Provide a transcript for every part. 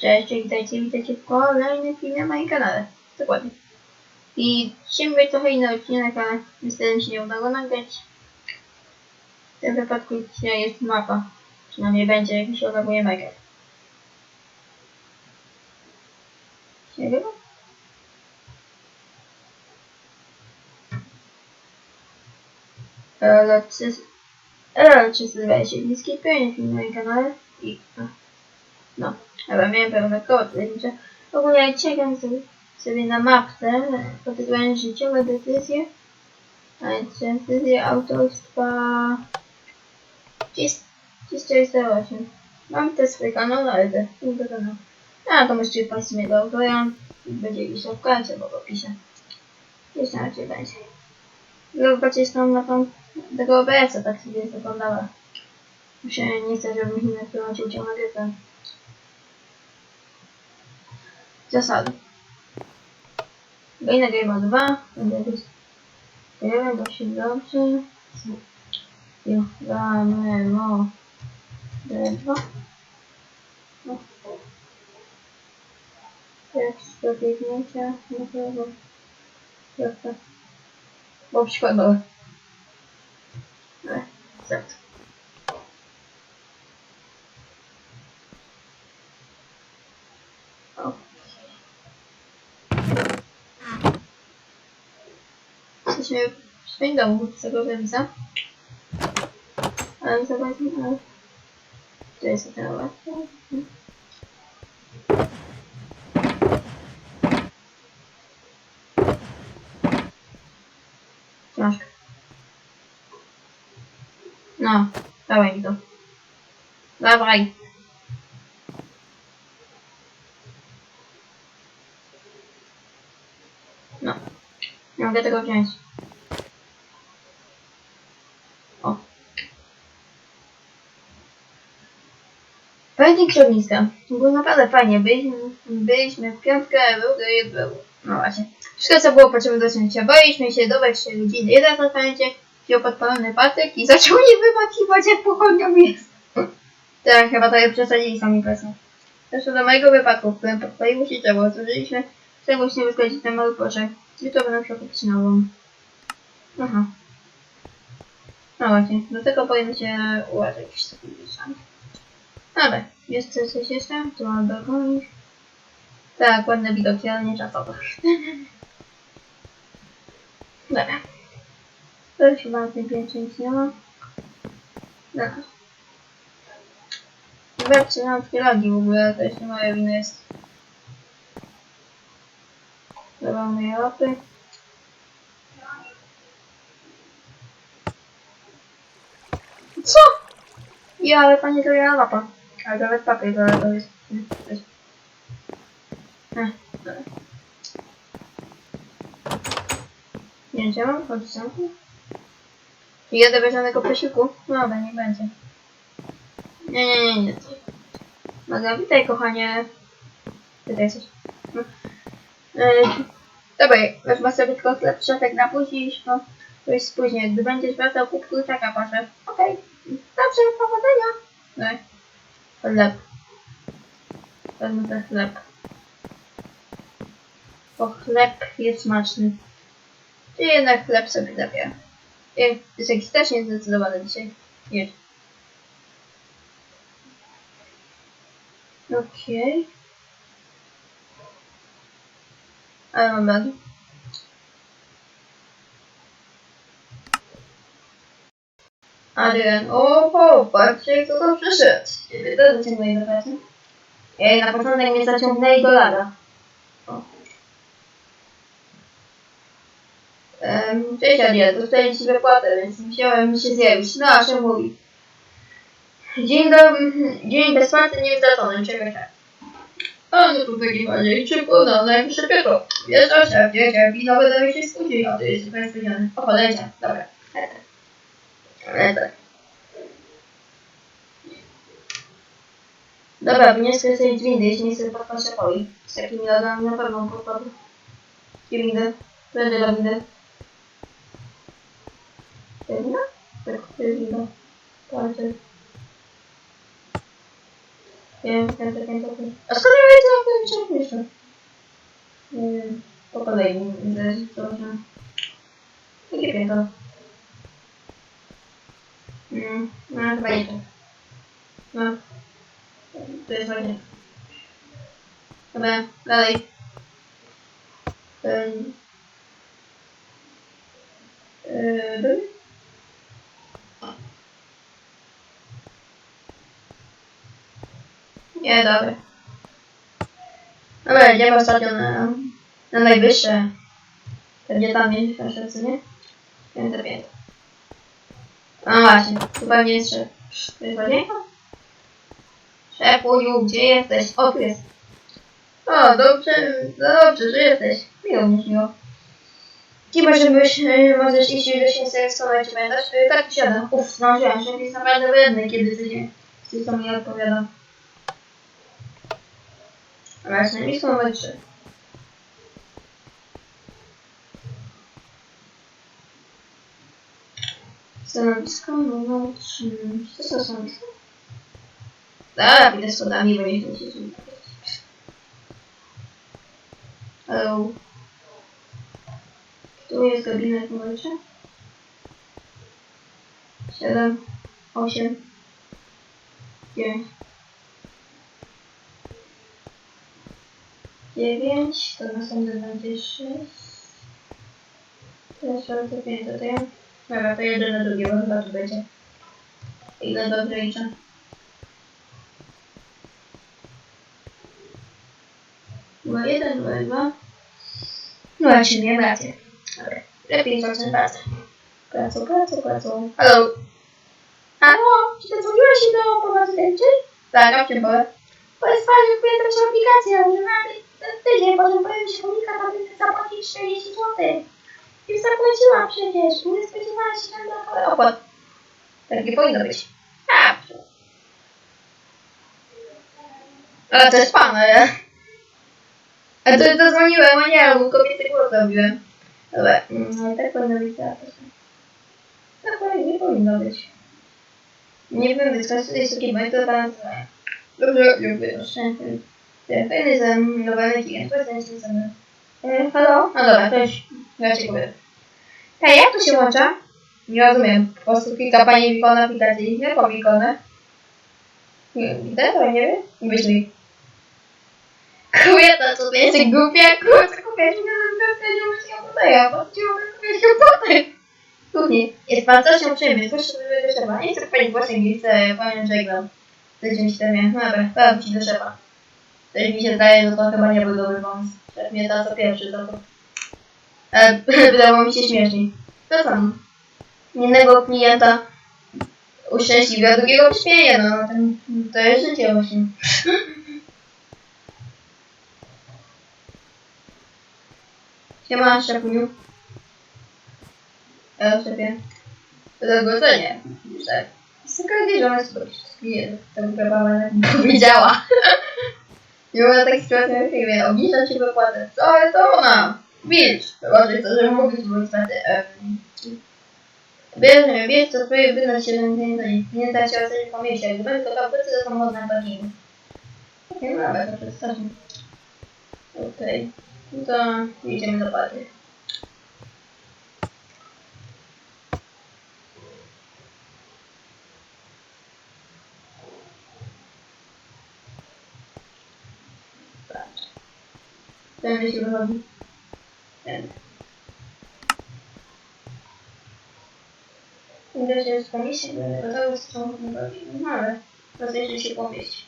Cześć, witajcie, witajcie w kolejnym filmie na moim kanale. Dokładnie. I dzisiaj mówię trochę inny odcinek, ale niestety mi się nie udało nagrać. W tym wypadku dzisiaj jest mapa. Przynajmniej będzie, jak mi się odloguje. Nie wiem. LL320 bliski pełny film na moim kanale i no, chyba miałem pewne kody, że ogólnie czekam sobie, na mapce pod tytułem życiowe decyzje, decyzje autorstwa 348. Mam też swój kanał, ale to nie do kanału. A, to możecie wpaść mojego autora, będzie tam w końcu, bo opisie. Gdzieś tam raczej będzie. Zobaczyć tam na tą tego OBS-a, tak sobie wyglądała. Muszę, nie chcę, żeby mi na którą się uciął nagrywkę. Zasady. Graj na Game 2, będę być... Gramy go się dobrze. Gramy mo... D2. No. Jak do biegnięcia, no to... Jak to? Bo przykładowe. Ale, zepsuł. O. Jesteśmy w swoim domu, z tego wywiza. Ale zobaczmy, ale... To jest ten łatwy. Książka. No, dawaj mi to. Dawaj. No. Nie mogę tego wziąć. Pamiętnik ogniska. Było naprawdę fajnie. Byliśmy, byliśmy w piątkę, był, był, był. No właśnie. Wszystko co było potrzebne do cięcia. Boiliśmy się dobrać 3 godziny. Jeden raz pamięcie wziął podpalony patyk i zaczął nie wymakiwać jak pochodnią jest. Tak, chyba trochę przesadzili sami presją. Zresztą do mojego wypadku, w którym podpaliło się drzewo, zużyliśmy Chcę właśnie wyskoczyć ten mały poczek. Jutro będę musiał kupić nową. Aha. No właśnie, do tego powinien się uważać z Ale, jest coś jeszcze? Tu mam balkonik. Tak, ładne widoki, ale nie czasowe. Dobra. To już chyba na tym piętrze nic nie ma. Dobra. Zobaczcie, mam takie lagi w ogóle, to jeszcze moja wina jest. Dobra, moje łapy. Co? Ja, ale pani to ja lapa. Ale nawet papier, to, to jest... Jest... Ech, dobra. Nie wiem, gdzie mam chodzić zamku? Jedę bez żadnego posiłku? No dobra, nie będzie. Nie, nie, nie, nie. Dobra, witaj kochanie. Tutaj jesteś. No. Yy, dobra, wezmę sobie tylko chleb szafek na później, no to jest później. Gdy będziesz wracał, kup kurczaka, proszę. Okej, dobrze, powodzenia. No, chleb. Wezmę ten chleb. Bo chleb jest smaczny. Czy jednak chleb sobie zabiera. Jest jakiś też niezdecydowany dzisiaj. Jedź. Okej. Ale mam lagi. Adrian, oho, patrzcie kto to przyszedł. Ciebie to zaciągnęli do pracy. Ej, na początek mnie zaciągnęli do lada. O. Um, cześć Adrian, dostałem ci wypłatę, więc musiałem się zjawić. No, a się mówi. Dzień, do, dzień bez pracy nie jest stracony, czekaj tak. A no to w takim razie i szybko na najwyższe piekło. Wiesz, o szef, dziecię, i nawet się skłóci, a to jest super spóźniony. O, poleciał, dobra. Lecę. Dobra, wnioskę sobie z windy, jeśli nie chcę podpaść szefowi. Z takimi lodami na pewno podpadł. I windę. Będę windy. To jest winda? Tak, to jest winda. Patrzę. Piękne, piękne, piękne. A skąd ja wiecie, jak to jeszcze? Nie wiem. Po kolei że to że... Jakie piękne. Mm, no, chyba nie to. No. To jest ładnie. Dobra, dalej. Um, yy, nie, dobra. Dobra, idziemy ostatnio na, na najwyższe. Pewnie tam mieć nasze nie? Pięte, pięte. No właśnie, tu pewnie jest szef. To ładniejka? Szefuju, gdzie jesteś? O, tu jest. O, dobrze, dobrze, że jesteś. Miło mi miło. Chyba, żebyś, y, możesz iść do się selekcjonować, czy pamiętasz? Tak, siadam. Uff, zdążyłem, szef jest naprawdę wredny, kiedy codziennie coś tam mi odpowiada. Ale stanowisko numer 3. Stanowisko numer 3. Co to stanowisko? Dobra, pójdę z sodami, bo nie chcę się bawić. Hello. Tu jest gabinet numer 3. 7, 8, 9. 9, to następne będzie 6. To jest czwarte, pięćte, to ja. Dobra, to jeden na drugiego chyba tu będzie. Ile dobrze liczę. Numer jeden, numer dwa. Numer trzy, miałem rację. Dobra, lepiej zacznę pracę. Pracą, pracą, pracą. Halo? Halo? Czy zadzwoniłeś się do pomocy leczniczej? Tak, a czym powiem? Bo jest fajnie, kupię taką aplikację, używam ten tydzień, potem pojawi się komunikat, aby zapłacić 40 zł. Już zapłaciłam przecież, nie spodziewałam się dodatkowy opłat. Tak nie powinno być. A, ale to jest pan, ale... A to zadzwoniłem, a nie, bo kobiety głos robiłem. Dobra, no i tak powinno być teraz. Tak powinno- nie powinno być. Nie wiem, wyskoczyć jest taki bądź to pan Dobrze, dziękuję. Fajny zamilowany klient, powiedz samy. E, halo? No dobra, to już ja ci powiem. Hej, jak to się łącza? Nie rozumiem. Po prostu klika pani w ikonę aplikacji. Jaką ikonę? Nie widzę, to nie wiem. Wyślij. Kobieta, ty jesteś głupia? Kurczę, że nie wiem, nie muszę ją podaję, bo ci mogę kupić kłopoty. Kuchni. Jest pan coś uprzejmy, coś sobie do szefa. Nie chcę pani głośniej, nie chcę panią żegnam. Tydzień cztery, no dobra, powiem ci do szefa. Coś mi się zdaje, że to chyba nie był dobry pomysł. Szef mnie da co pierwszy za to. E, wydało mi się śmieszniej. To samo. Innego klienta uszczęśliwia, drugiego przyśmieje, no ten, to jest życie właśnie. Siema, szefuniu. E, szefie. To zagrożenie. Szef. Sekretarz, że ona jest tak wyprawa powiedziała. Ma takiej sytuacji w filmie. Obniża ci wypłatę. Co? Ale to ona. Milcz. Zobaczyć, co, żeby mówić, bo niestety. Bierz, bierz co twoje 7 pieniędzy. Nie da się ocenić po mieście. Gdy będzie gotowa, wrócę do samochodu na parkingu. Nie ma, ale to przedstawię. Okej. No to idziemy do party. Patrz. Ten się wychodzi. Ten. Widać, że jest komisja, będę z tą No ale rozejrzy się pomieść.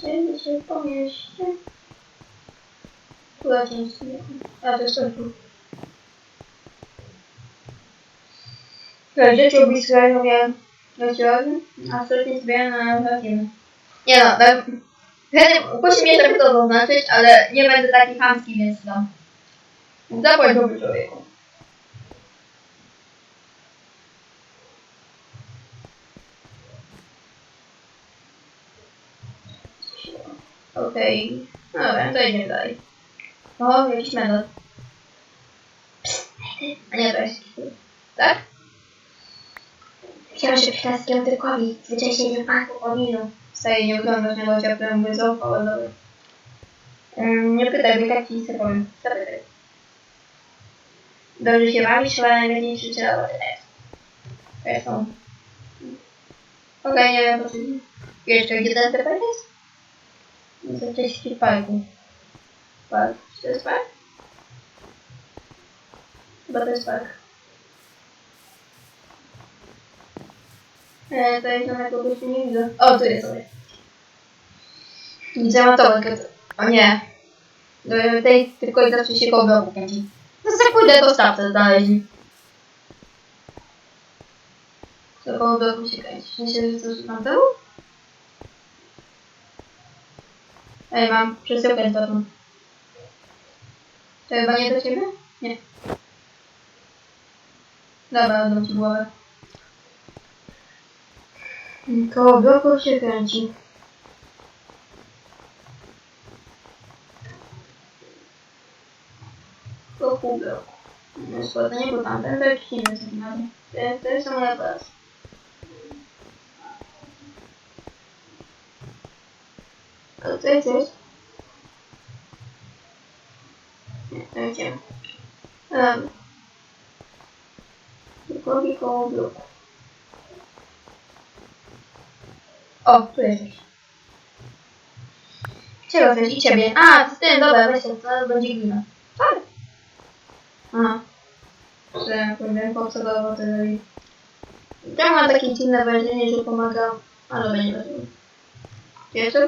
Kiedy się pomieści? Tu jakimś A to jest to tu. W życiu bliskiego miałem gościowy, a wcześniej sobie na latiny. Nie no. Musi mnie trochę to zaznaczyć, ale nie będę taki chamski, więc no. Dobry człowieku. Okej. Dobra, to idziemy dalej. O, jakiś medal. A nie, to jest... Tak? Chciałam się klaskiem Tyrkowi, zwyczajnie nie pan pominął. Staje nie wyglądasz na gościa, któremu by zaufał. Ym, Nie pytaj, bo i tak ci powiem. Zapytaj. Dobrze się bawisz, chyba najlepiej krzyczała. To jest on. Okej, nie wiem, po co. Jeszcze, gdzie ten teper jest? To gdzieś w parku. Park. Czy to jest park? Chyba to jest park. E, to jest na kogoś nie widzę. O, tu jest sobie. Widzę matołek. O nie. E, Tej tylko i zawsze się koło bloku kręci. No kurde to stawce znaleźli. Co koło bloku się kręci? Myślę, że coś mam tyłu? Ej, mam przesyłkę z tobą. To chyba nie do ciebie? Nie. Dobra, oddam ci głowę. Koło bloku się kręci. Wokół bloku. No składanie, bo tamten to jakiś inny sygnał. To jest, to moja praca. A co jest jest? Nie, to idziemy. Um. Blokowi koło bloku. O, tu jesteś. Czego chcesz? I ciebie. A, to ty, dobra, weź to, to będzie glina. Tak. Aha. Że, kurde, po co to zrobi. Ja mam takie dziwne wrażenie, że pomagam, ale będzie ważne. Wiesz co?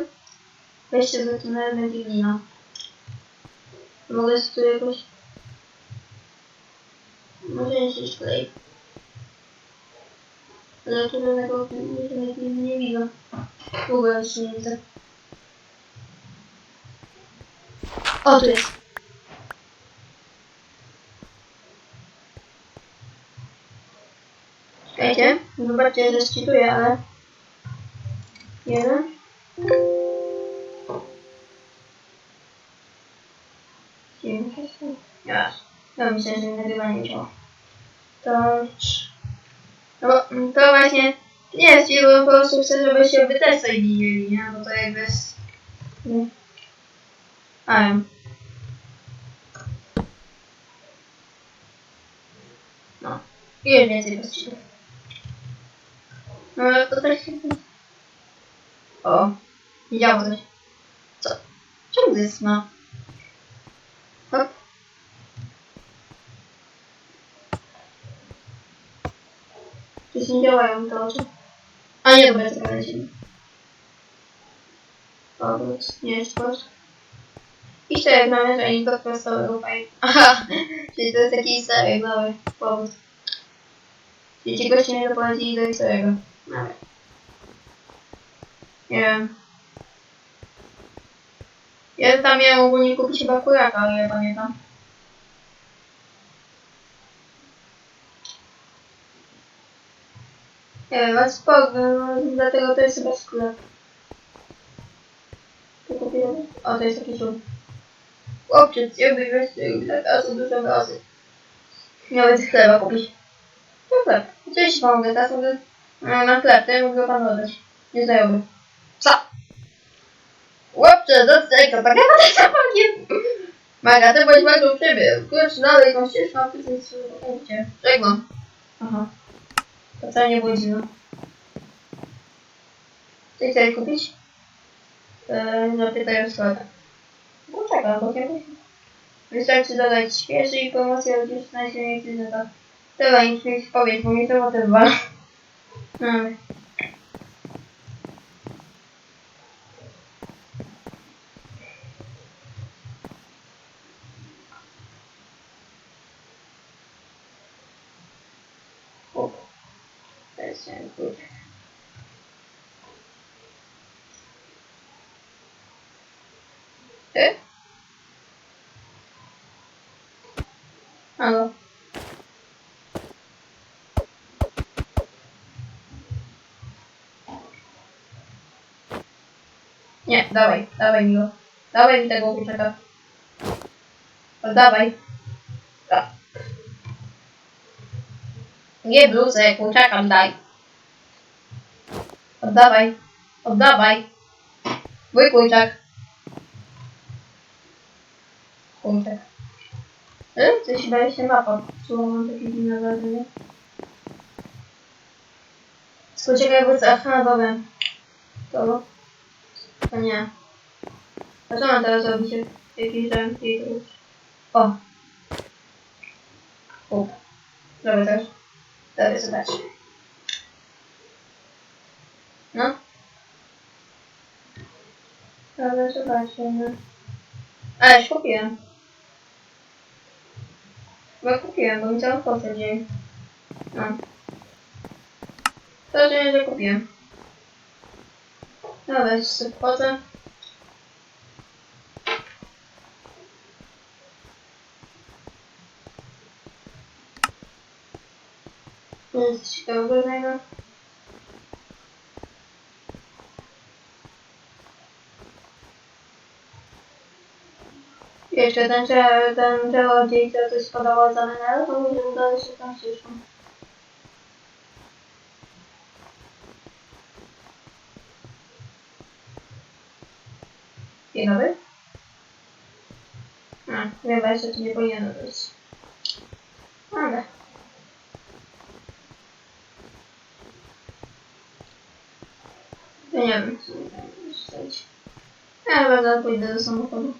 Weźcie za tunel będzie glina. Mogę z tu jakoś... Może jeszcze klej. Ale tu żadnego nie widzę. W ogóle jeszcze nie widzę. O, tu jest. Czekajcie, zobaczcie, że szczytuję, ale... Jeden. Osiem. Raz. No myślę, że nagrywanie działa. To... No bo to właśnie... Nie jest bo po prostu chcę, żebyście wy też sobie widzieli, nie? Bo to jakby jest... Nie. A wiem. No. Ile więcej pościgów. No ale to też... O. Widziało coś. Co? Czemu to jest ma? Hop. Przecież nie działają te oczy. A nie, dobra, to lecimy. Powrót, nie powrót. I to jak mamy, że oni do stałego fajnie. Aha, czyli to jest jakiś serek nowy powód. Czyli ci goście nie dopowiedzieli do całego. Nawet. Nie wiem. Ja tam miałem ogólnie kupić chyba kuraka, ale ja pamiętam. Nie wiem, ale spoko, dlatego to jest chyba sklep. To kupiłem. O, to jest taki szum. Chłopczyc, jakby weź tak asu dużo gasy. Miałeś chleba kupić. No chleb. Cześć mogę, teraz mogę na chleb, to ja mogę panu oddać. Nie znajomy. Co? Chłopcze, doceń to tak ja za pakiem. Maga, ty bądź bardzo uprzejmy. Kurcz dalej, tą ścieżką, a ty coś punkcie. Żegnam. Aha. To wcale nie było dziwne. Ty chcesz kupić? Eee, zapytaj o sklepie. No czekam, bo kiedyś. Wystarczy dodać świeży i promocja już na silniejszy zeta. Dobra, nic mi powiedz, bo mi to tym dwa. No. O, teraz chciałem pójść. Ty? Halo. Nie, dawaj, dawaj mi go. Dawaj mi tego kurczaka. Oddawaj. Da. Nie bluzę, kurczaka mi daj. Oddawaj. Oddawaj. Mój kurczak. Kurczak. E? Coś daje się mapa. Czuła mam takie dziwne wrażenie. Spoczekaj, bo co? Aha, dobra. To... To nie. A co mam teraz robić? jak- Jakiś zamki? O! O. Dobra, też. Dobra, zobaczmy. No. Dobra, zobaczymy. Ale już kupiłem. Chyba kupiłem, bo mi całą kwotę wzięli. No. To, że nie kupiłem. Dobra, jeszcze wchodzę. To jest ciekawego znajdę. Jeszcze ten, ten czarodziej, co coś podawał za menel, to udało się tam ścieżką. Dzień dobry. A, chyba jeszcze tu nie powinien być. Ale. Nie wiem, co mi tam myśleć. Ja chyba pójdę do samochodu.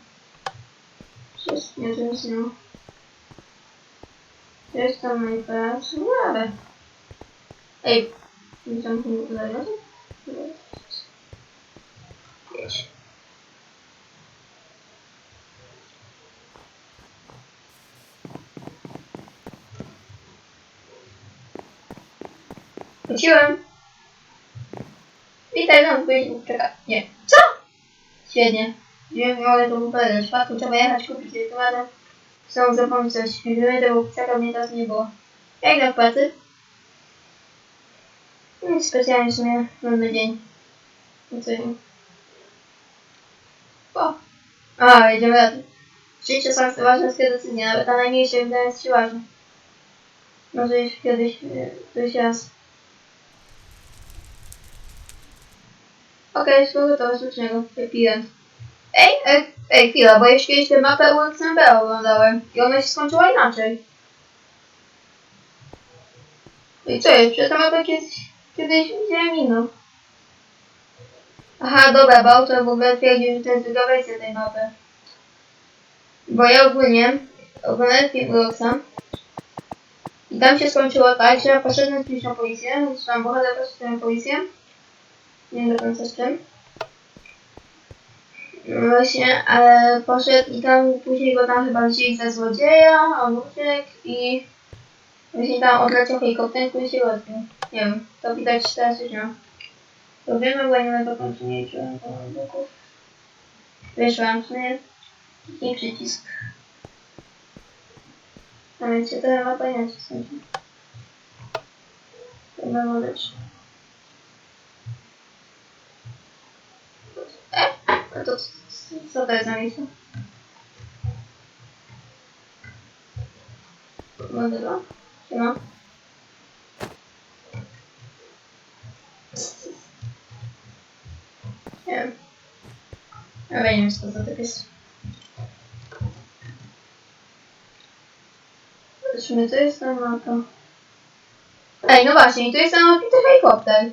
Nie ma. Jest tam prac, no ale... Ej, nie tam nie wygląda? Jedź. Wróciłem. Witaj, no, wyjdź, czekaj. Nie. Co? Świetnie. Nie mogę to powiedzieć. W przypadku trzeba jechać kupić limonę. Chcę zapomnieć coś. Gdyby tego psaka mnie teraz nie było. Jak na pracy? Nic specjalnie w sumie. Mamy dzień. No co? O! A, jedziemy razem. Życie są ważne decyzje, nawet na najmniejsze wydaje się ważne. Może już kiedyś, e, któryś raz. Okej, okay, to smacznego. Wypiłem. Ej, ej, ej, chwila, bo jeszcze kiedyś tę mapę UXMB oglądałem i ona się skończyła inaczej. I co jest? Przecież tę mapę kiedyś, kiedyś widziałem inną. Aha, dobra, bo autor w ogóle twierdził, że to jest druga wersja tej mapy. Bo ja ogólnie oglądałem film Roxa i tam się skończyło tak, że poszedłem z na policję, zresztą bohater poszedł na policję. Nie wiem do końca z czym. No Właśnie, ale poszedł i tam później go tam chyba wzięli za złodzieja, on uciekł i właśnie tam odleciał helikopterem i się rozbił. Nie wiem, to widać teraz już nie. To wiemy, bo nie końca nie czułem boków. Wyszłam, nie? I przycisk. A więc się to ma pojęcie w sensie. To ma lepsze. E? No to co to jest za miejsce? Modyla? No. Nie wiem. Ale nie wiem co to tak jest. Zobaczmy, to jest ta mapa. Ej, no właśnie, i to jest ten odbity helikopter.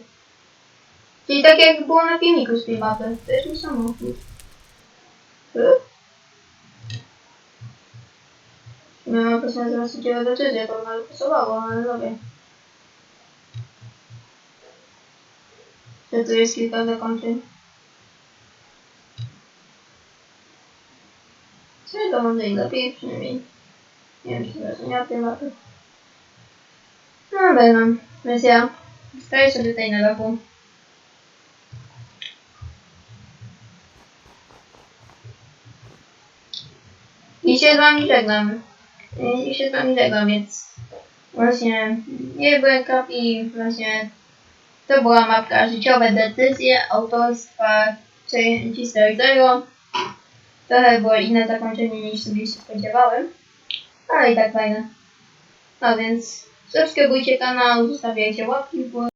Czyli tak jak było na filmiku z tej. To jest mój samochód. Y? Miałam po prostu zaraz udzielę decyzję, to nawet pasowało, ale robię. Że tu jest kilka zakończeń. Co to może i lepiej przynajmniej. Nie wiem, czy wrażenia tej mapy. No dobra, więc ja stoję sobie tutaj na dachu. I się z wami żegnam. I się z wami żegnam, więc właśnie nie byłem kapi, właśnie to była mapka życiowe decyzje autorstwa Cisler Zero. Trochę było inne zakończenie niż sobie się spodziewałem, ale i tak fajne. No więc subskrybujcie kanał, zostawiajcie łapki w górę.